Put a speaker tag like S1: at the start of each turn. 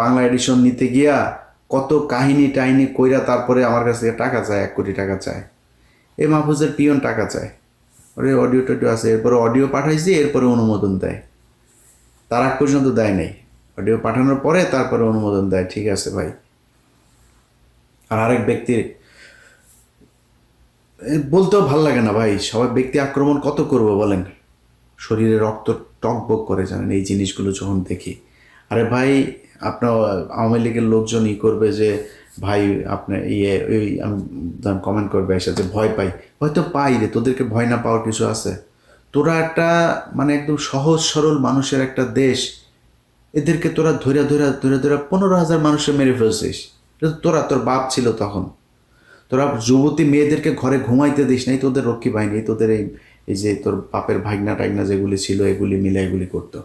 S1: Bangla addition নিতে গিয়া কত কাহিনী টাহিনী কইরা তারপরে আমার কাছ থেকে টাকা চায়, এক কোটি টাকা চায়। এ মাহফুজের পিয়ন টাকা চায়। ওরে অডিও টডিও আছে, এরপরে অডিও পাঠাইছি, এরপরে অনুমোদন দেয়। তার আগ পর্যন্ত দেয় নাই। অডিও পাঠানোর পরে তারপরে অনুমোদন দেয়, ঠিক আছে ভাই। আর আরেক ব্যক্তির বলতেও ভালো লাগে না ভাই, সবাই ব্যক্তি আক্রমণ কত করব বলেন? শরীরে রক্ত টকবক করে জানেন, এই জিনিসগুলো যখন দেখি। আরে ভাই আপনার আওয়ামী লীগের লোকজন ই করবে যে, ভাই আপনার ইয়ে ওই আমি কমেন্ট করবে এসে যে ভয় পাই। হয়তো পাই রে, তোদেরকে ভয় না পাওয়ার কিছু আছে। তোরা একটা মানে একদম সহজ, সরল মানুষের একটা দেশ, এদেরকে তোরা ধরে ধরে ধরে ধরে পনেরো হাজার মানুষে মেরে ফেলছিস। তোরা, তোর বাপ ছিল তখন। তোরা যুবতী মেয়েদেরকে ঘরে ঘুমাইতে দিস নাই, তোদের রক্ষী বাহিনী, তোদের এই এই যে তোর বাপের ভাগনা টাগনা যেগুলি ছিল, এগুলি মিলে এগুলি করতো।